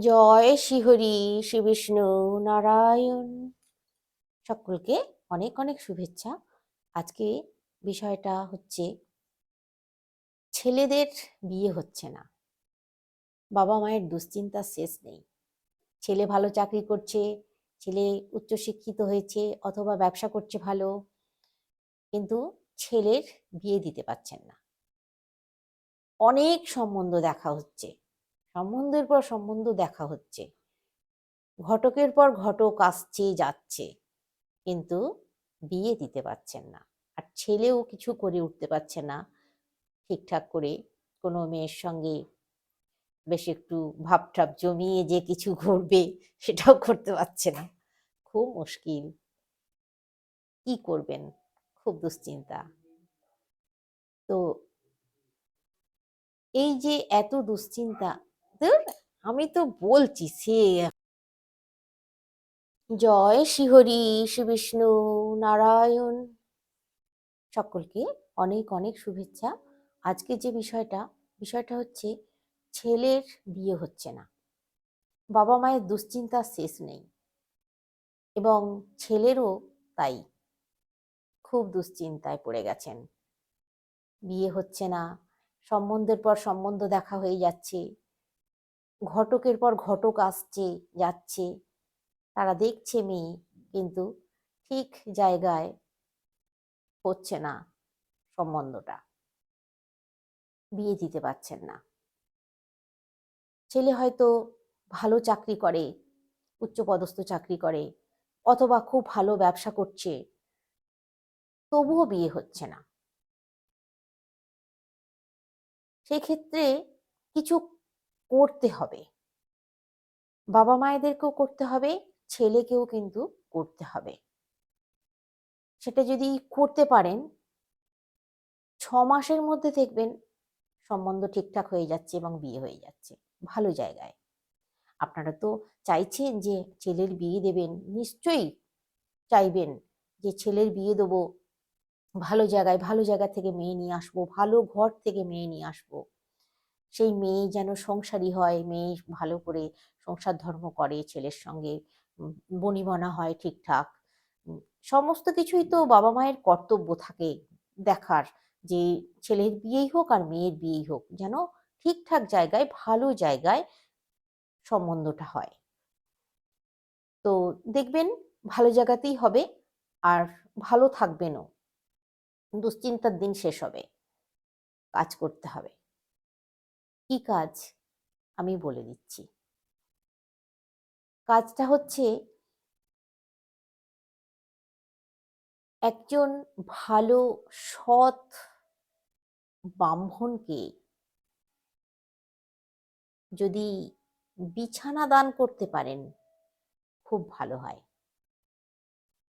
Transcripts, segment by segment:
জয় শ্রীহরি শ্রী বিষ্ণু নারায়ণ। সকলকে অনেক অনেক শুভেচ্ছা। আজকে বিষয়টা হচ্ছে, ছেলেদের বিয়ে হচ্ছে না। বাবা মায়ের দুশ্চিন্তা শেষ নেই। ছেলে ভালো চাকরি করছে, ছেলে উচ্চশিক্ষিত হয়েছে অথবা ব্যবসা করছে ভালো, কিন্তু ছেলের বিয়ে দিতে পারছেন না। অনেক সম্বন্ধ দেখা হচ্ছে। সম্বন্ধের পর সম্বন্ধ দেখা হচ্ছে। ঘটকের পর ঘটক আসছে, যাচ্ছে। কিন্তু বিয়ে দিতে পারছেন না। আর ছেলেও কিছু করে উঠতে পারছে না। ঠিকঠাক করে কোনো মেয়ের সঙ্গে বেশ একটু ভাবটাপ জমিয়ে যে কিছু ঘুরবে সেটাও করতে পারছে না। খুব মুশকিল। কি করবেন? খুব দুশ্চিন্তা। তো এই যে এত দুশ্চিন্তা আমি তো বলছি, সে জয় শ্রীহরি শ্রী বিষ্ণু নারায়ণ সকলকে অনেক অনেক শুভেচ্ছা। আজকে যে বিষয়টা বিষয়টা হচ্ছে ছেলের বিয়ে হচ্ছে না। বাবা মায়ের দুশ্চিন্তার শেষ নেই এবং ছেলেরও তাই খুব দুশ্চিন্তায় পড়ে গেছেন। বিয়ে হচ্ছে না, সম্বন্ধের পর সম্বন্ধ দেখা হয়ে যাচ্ছে। ঘটকের পর ঘটক আসছে, যাচ্ছে। তারা দেখছে মেয়ে, কিন্তু ঠিক জায়গায় হচ্ছে না সম্বন্ধটা। বিয়ে দিতে পারছেন না। ছেলে হয়তো ভালো চাকরি করে, উচ্চপদস্থ চাকরি করে, অথবা খুব ভালো ব্যবসা করছে, তবুও বিয়ে হচ্ছে না। সেক্ষেত্রে কিছু করতে হবে। বাবা মায়েদেরকেও করতে হবে, ছেলেকেও কিন্তু করতে হবে। সেটা যদি করতে পারেন ছ মাসের মধ্যে দেখবেন সম্বন্ধ ঠিকঠাক হয়ে যাচ্ছে এবং বিয়ে হয়ে যাচ্ছে, ভালো জায়গায়। আপনারা তো চাইছেন যে ছেলের বিয়ে দেবেন, নিশ্চয়ই চাইবেন যে ছেলের বিয়ে দেবো, ভালো জায়গায়, ভালো জায়গা থেকে মেয়ে নিয়ে আসব, ভালো ঘর থেকে মেয়ে নিয়ে আসব। সেই মেয়ে যেন সংসারী হয়, মেয়ে ভালো করে সংসার ধর্ম করে, ছেলের সঙ্গে বনিবনা হয় ঠিকঠাক। সমস্ত কিছুই তো বাবা মায়ের কর্তব্য থাকে দেখার যে ছেলের বিয়েই হোক আর মেয়ের বিয়েই হোক, যেন ঠিকঠাক জায়গায়, ভালো জায়গায় সম্বন্ধটা হয়। তো দেখবেন ভালো জায়গাতেই হবে আর ভালো থাকবেনও। দুশ্চিন্তার দিন শেষ হবে। কাজ করতে হবে। কি কাজ আমি বলে দিচ্ছি? কাজটা হচ্ছে একজন ভালো, সৎ ব্রাহ্মণকে যদি বিছানা দান করতে পারেন, খুব ভালো হয়।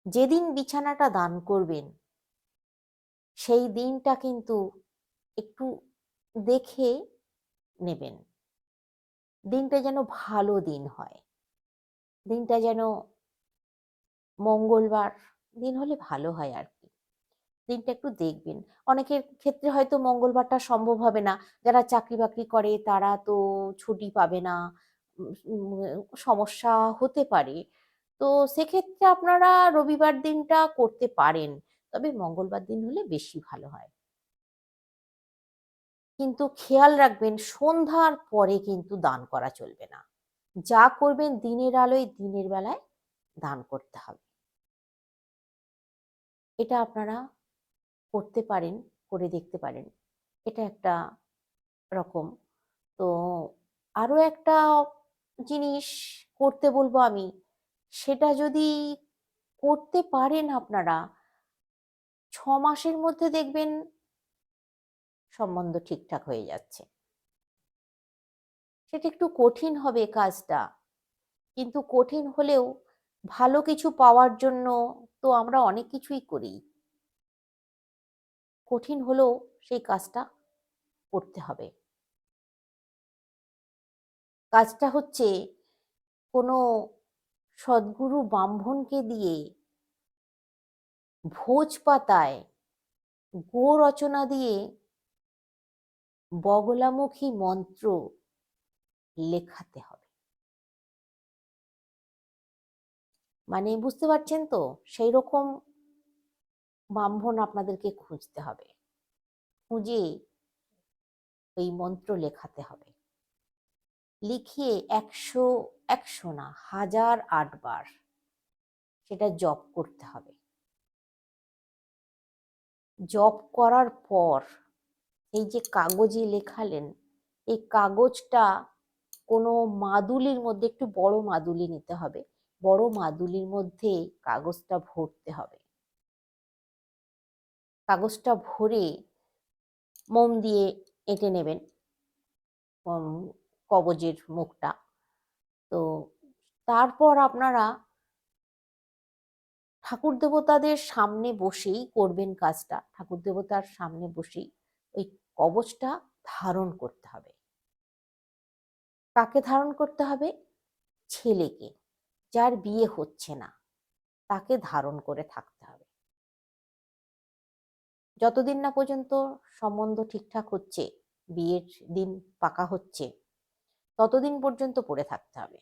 যেদিন বিছানাটা দান করবেন, সেই দিনটা কিন্তু একটু দেখে নেবেন। দিনটা যেন ভালো দিন হয়। দিনটা যেন মঙ্গলবার দিন হলে ভালো হয় আর কি। দিনটা একটু দেখবেন। অনেকের ক্ষেত্রে হয়তো মঙ্গলবারটা সম্ভব হবে না। যারা চাকরি বাকরি করে তারা তো ছুটি পাবে না। সমস্যা হতে পারে। তো সেক্ষেত্রে আপনারা রবিবার দিনটা করতে পারেন। তবে মঙ্গলবার দিন হলে বেশি ভালো হয়। কিন্তু খেয়াল রাখবেন, সন্ধ্যার পরে কিন্তু দান করা চলবে না। যা করবেন দিনের আলোয় দিনের বেলায় দান করতে হবে। এটা আপনারা করতে পারেন, করে দেখতে পারেন। এটা একটা রকম। তো আরও একটা জিনিস করতে বলব আমি, সেটা যদি করতে পারেন আপনারা, ছ মাসের মধ্যে দেখবেন সম্বন্ধ ঠিকঠাক হয়ে যাচ্ছে। সেটা একটু কঠিন হবে কাজটা, কিন্তু কঠিন হলেও ভালো কিছু পাওয়ার জন্য তো আমরা অনেক কিছুই করি। কঠিন হলেও সেই কাজটা করতে হবে। কাজটা হচ্ছে কোনো সদ্গুরু ব্রাহ্মণকে দিয়ে ভোজ পাতায় গো রচনা দিয়ে বগলামুখী মন্ত্র লেখাতে হবে। মানে বুঝতে পারছেন তো? সেই রকম ব্রাহ্মণ আপনাদেরকে খুঁজতে হবে। খুঁজে ওই মন্ত্র লেখাতে হবে। লিখিয়ে একশো একশো না, হাজার আটবার সেটা জপ করতে হবে। জপ করার পর এই যে কাগজে লেখালেন, এই কাগজটা কোনো মাদুলির মধ্যে একটু বড় মাদুলি নিতে হবে। বড় মাদুলির মধ্যে কাগজটা ভরতে হবে। কাগজটা ভরে মোম দিয়ে এঁটে নেবেন কবজের মুখটা। তো তারপর আপনারা ঠাকুর দেবতাদের সামনে বসেই করবেন কাজটা। ঠাকুর দেবতার সামনে বসেই ওই কবচটা ধারণ করতে হবে। কাকে ধারণ করতে হবে? ছেলেকে, যার বিয়ে হচ্ছে না, তাকে ধারণ করে থাকতে হবে। যতদিন না পর্যন্ত সম্বন্ধ ঠিকঠাক হচ্ছে, বিয়ের দিন পাকা হচ্ছে, ততদিন পর্যন্ত পড়ে থাকতে হবে।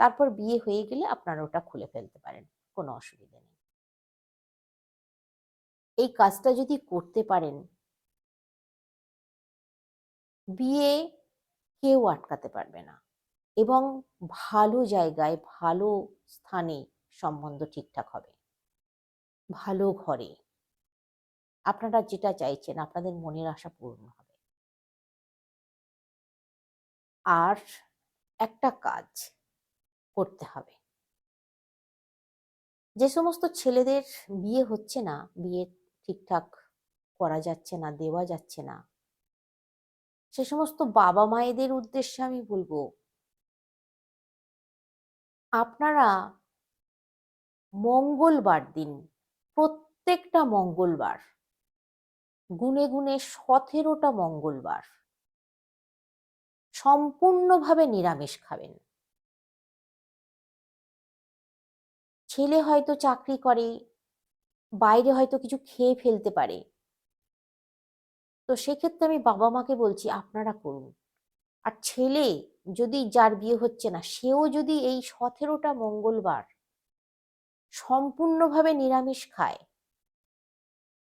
তারপর বিয়ে হয়ে গেলে আপনারা ওটা খুলে ফেলতে পারেন, কোনো অসুবিধা নেই। এই কাজটা যদি করতে পারেন বিয়ে কেউ আটকাতে পারবে না এবং ভালো জায়গায়, ভালো স্থানে সম্বন্ধ ঠিকঠাক হবে। ভালো ঘরে। আপনারা যেটা চাইছেন, আপনাদের মনের আশা পূর্ণ হবে। আর একটা কাজ করতে হবে। যে সমস্ত ছেলেদের বিয়ে হচ্ছে না, বিয়ে ঠিকঠাক করা যাচ্ছে না, দেওয়া যাচ্ছে না সে সমস্ত বাবা মায়েদের উদ্দেশ্যে আমি বলব, আপনারা মঙ্গলবার দিন, প্রত্যেকটা মঙ্গলবার, গুনে গুনে সতেরোটা মঙ্গলবার সম্পূর্ণভাবে নিরামিষ খাবেন। ছেলে হয়তো চাকরি করে, বাইরে হয়তো কিছু খেয়ে ফেলতে পারে তো সেক্ষেত্রে আমি বাবা মাকে বলছি, আপনারা করুন। আর ছেলে যদি যার বিয়ে হচ্ছে না, সেও যদি এই সতেরোটা মঙ্গলবার সম্পূর্ণভাবে নিরামিষ খায়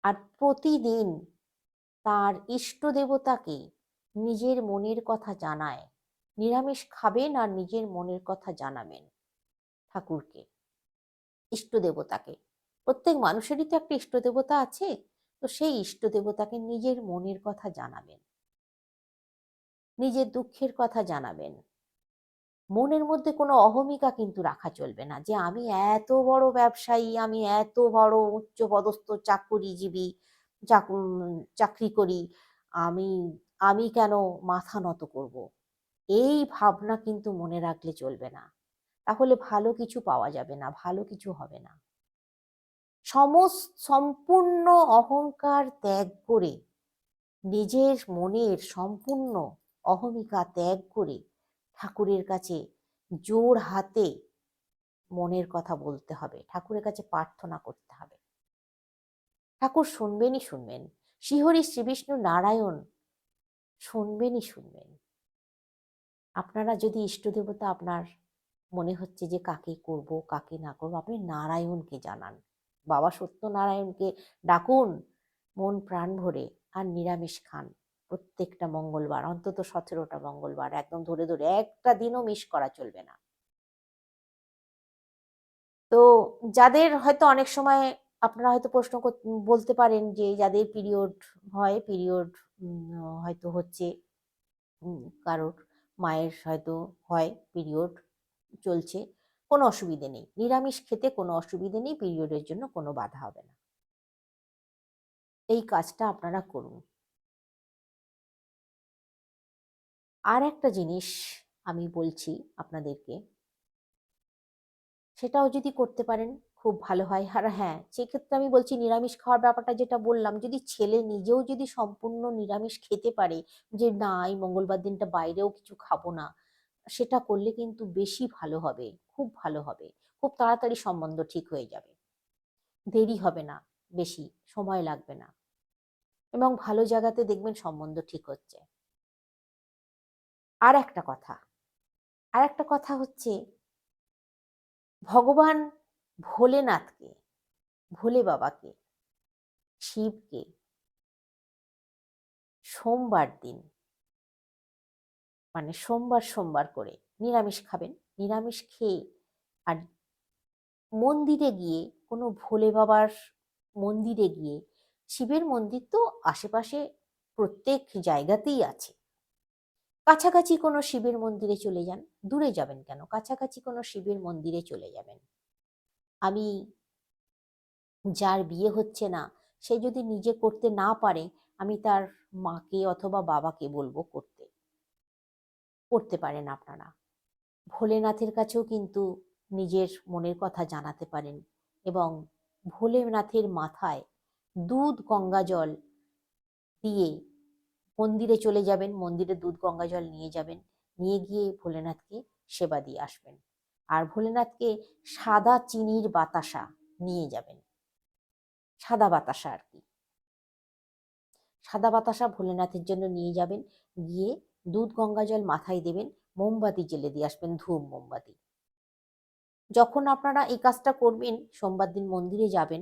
আর প্রতিদিন তার ইষ্ট দেবতাকে নিজের মনের কথা জানায়, নিরামিষ খাবেন আর নিজের মনের কথা জানাবেন ঠাকুরকে, ইষ্ট দেবতাকে। প্রত্যেক মানুষেরই তো একটা ইষ্ট দেবতা আছে। তো সেই ইষ্ট দেবতাকে নিজের মনের কথা জানাবেন। নিজের দুঃখের কথা জানাবেন। মনের মধ্যে কোনো অহমিকা কিন্তু রাখা চলবে না যে আমি এত বড় ব্যবসায়ী, আমি এত বড় উচ্চপদস্থ চাকুরিজীবী চাকরি করি, আমি আমি কেন মাথা নত করব। এই ভাবনা কিন্তু মনে রাখলে চলবে না। তাহলে ভালো কিছু পাওয়া যাবে না, ভালো কিছু হবে না। সমস্ত সম্পূর্ণ অহংকার ত্যাগ করে, নিজের মনের সম্পূর্ণ অহমিকা ত্যাগ করে ঠাকুরের কাছে জোর হাতে মনের কথা বলতে হবে। ঠাকুরের কাছে প্রার্থনা করতে হবে। ঠাকুর শুনবেনই শুনবেন। শ্রীহরি শ্রীবিষ্ণু নারায়ণ শুনবেনই শুনবেন। আপনারা যদি ইষ্ট দেবতা আপনার মনে হচ্ছে যে কাকে করব, কাকে না করব, আপনি নারায়ণকে জানান। বাবা সত্যনারায়ণকে ডাকুন, মন প্রাণ ভরে আর নিরামিষ খান। প্রত্যেকটা মঙ্গলবার, অন্তত সতেরোটা মঙ্গলবার, একদম ধরে ধরে, একটা দিনও মিস করা চলবে না। তো যাদের হয়তো অনেক সময় আপনারা হয়তো প্রশ্ন বলতে পারেন যে যাদের পিরিয়ড হয় পিরিয়ড হয়তো হচ্ছে কারোর মায়ের হয়তো হয় পিরিয়ড চলছে। কোনো অসুবিধে নেই। নিরামিষ খেতে কোনো অসুবিধে নেই পিরিয়ডের জন্য কোনো বাধা হবে না। এই কাজটা আপনারা করুন। আর একটা জিনিস আমি বলছি আপনাদেরকে। সেটাও যদি করতে পারেন, খুব ভালো হয়। আর হ্যাঁ সেক্ষেত্রে আমি বলছি নিরামিষ খাওয়ার ব্যাপারটা যেটা বললাম, যদি ছেলে নিজেও যদি সম্পূর্ণ নিরামিষ খেতে পারে, যে না, এই মঙ্গলবার দিনটা বাইরেও কিছু খাব না সেটা করলে কিন্তু বেশি ভালো হবে, খুব ভালো হবে। খুব তাড়াতাড়ি সম্বন্ধ ঠিক হয়ে যাবে। দেরি হবে না, বেশি সময় লাগবে না। এবং ভালো জায়গাতে দেখবেন সম্বন্ধ ঠিক হচ্ছে। আর একটা কথা, আর একটা কথা হচ্ছে, ভগবান ভোলেনাথকে, ভোলে বাবাকে, শিবকে, সোমবার দিন মানে সোমবার সোমবার করে নিরামিষ খাবেন। নিরামিষ খেয়ে আর মন্দিরে গিয়ে, কোনো ভোলে বাবার মন্দিরে গিয়ে, শিবের মন্দির তো আশেপাশে প্রত্যেক জায়গাতেই আছে। কাছাকাছি কোনো শিবের মন্দিরে চলে যান, দূরে যাবেন কেন? কাছাকাছি কোনো শিবের মন্দিরে চলে যাবেন। আমি যার বিয়ে হচ্ছে না, সে যদি নিজে করতে না পারে, আমি তার মাকে অথবা বাবাকে বলব করতে। করতে পারেন আপনারা। ভোলেনাথের কাছেও কিন্তু নিজের মনের কথা জানাতে পারেন এবং ভোলেনাথের মাথায় দুধ, গঙ্গা জল দিয়ে মন্দিরে চলে যাবেন, মন্দিরে দুধ, গঙ্গা জল নিয়ে যাবেন, নিয়ে গিয়ে ভোলেনাথকে সেবা দিয়ে আসবেন। আর ভোলেনাথকে সাদা চিনির বাতাসা নিয়ে যাবেন। সাদা বাতাসা আর কি। সাদা বাতাসা ভোলেনাথের জন্য নিয়ে যাবেন, গিয়ে দুধ, গঙ্গা জল মাথায় দেবেন, মোমবাতি জেলে দিয়ে আসবেন, ধূপ মোমবাতি। যখন আপনারা এই কাজটা করবেন, সোমবার দিন মন্দিরে যাবেন,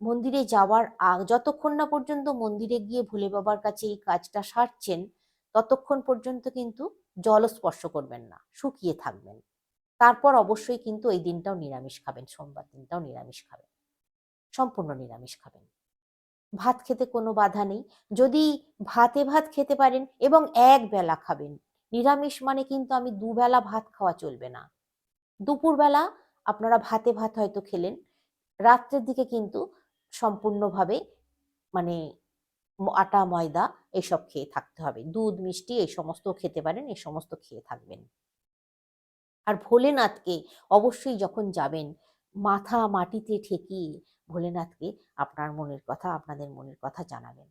মন্দিরে যাওয়ার আগ, যতক্ষণ না পর্যন্ত মন্দিরে গিয়ে ভোলে বাবার কাছে এই কাজটা সারছেন, ততক্ষণ পর্যন্ত কিন্তু জল স্পর্শ করবেন না, শুকিয়ে থাকবেন। তারপর অবশ্যই কিন্তু এই দিনটাও নিরামিষ খাবেন, সোমবার দিনটাও নিরামিষ খাবেন, সম্পূর্ণ নিরামিষ খাবেন। ভাত খেতে কোনো বাধা নেই। যদি ভাতে ভাত খেতে পারেন এবং এক বেলা খাবেন। নিরামিষ মানে কিন্তু আমি দুবেলা ভাত খাওয়া চলবে না। দুপুরবেলা আপনারা ভাতে ভাত হয়তো খেলেন। রাত্রের দিকে কিন্তু সম্পূর্ণভাবে মানে আটা, ময়দা এসব খেয়ে থাকতে হবে। দুধ, মিষ্টি এই সমস্ত খেতে পারেন, এই সমস্ত খেয়ে থাকবেন। আর ভোলেনাথকে অবশ্যই যখন যাবেন, মাথা মাটিতে ঠেকিয়ে ভোলেনাথকে আপনার মনের কথা, আপনাদের মনের কথা জানাবেন।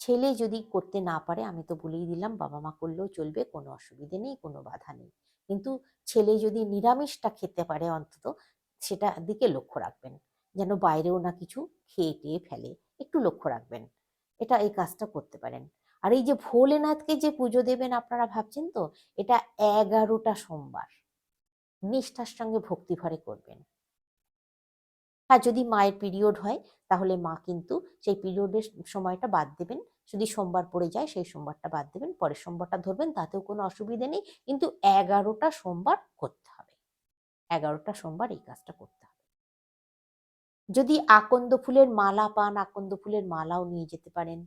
ছেলে যদি করতে না পারে, আমি তো বলেই দিলাম, বাবা মা করলেও চলবে, কোনো অসুবিধে নেই, কোনো বাধা নেই। কিন্তু ছেলে যদি নিরামিষটা খেতে পারে অন্তত, সেটা দিকে লক্ষ্য রাখবেন। যেন বাইরেও না কিছু খেয়ে টেয়ে ফেলে, একটু লক্ষ্য রাখবেন। এটা এই কাজটা করতে পারেন। আর এই যে ভোলেনাথকে যে পুজো দেবেন আপনারা ভাবছেন তো, এটা এগারোটা সোমবার। নিষ্ঠার সঙ্গে ভক্তিভরে করবেন। আর যদি মায়ের পিরিয়ড হয়, তাহলে মা কিন্তু সেই পিরিয়ডের সময়টা বাদ দেবেন। যদি সোমবার পড়ে যায়, সেই সোমবারটা বাদ দেবেন, পরের সোমবারটা ধরবেন, তাতেও কোনো অসুবিধে নেই। কিন্তু এগারোটা সোমবার করতে হবে। এগারোটা সোমবার এই কাজটা করতে হবে। যদি আকন্দ ফুলের মালা পান, আকন্দ ফুলের মালাও নিয়ে যেতে পারেন।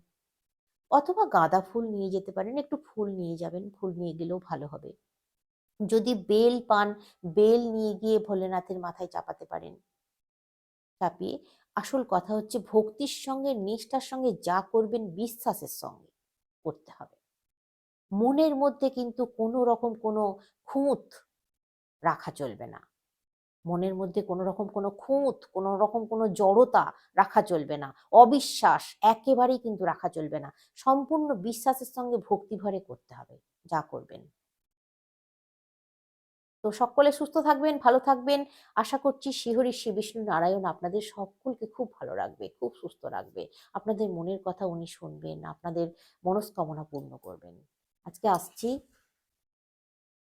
অথবা গাঁদা ফুল নিয়ে যেতে পারেন, একটু ফুল নিয়ে যাবেন, ফুল নিয়ে গেলেও ভালো হবে। যদি বেল পান, বেল নিয়ে গিয়ে ভোলেনাথের মাথায় চাপাতে পারেন। চাপিয়ে আসল কথা হচ্ছে ভক্তির সঙ্গে, নিষ্ঠার সঙ্গে যা করবেন বিশ্বাসের সঙ্গে করতে হবে। মনের মধ্যে কিন্তু কোনো রকম কোনো খুঁত রাখা চলবে না। মনের মধ্যে কোনো রকম কোনো খুঁত, কোনো রকম কোনো জড়তা রাখা চলবে না। অবিশ্বাস একেবারেই কিন্তু রাখা চলবে না। সম্পূর্ণ বিশ্বাসের সঙ্গে ভক্তি ভরে করতে হবে, যা করবেন। তো সকলে সুস্থ থাকবেন, ভালো থাকবেন। আশা করছি শিহরি শ্রী বিষ্ণু নারায়ণ আপনাদের সকলকে খুব ভালো রাখবে, খুব সুস্থ রাখবে। আপনাদের মনের কথা উনি শুনবেন, আপনাদের মনস্কামনা পূর্ণ করবেন। আজকে আসছি।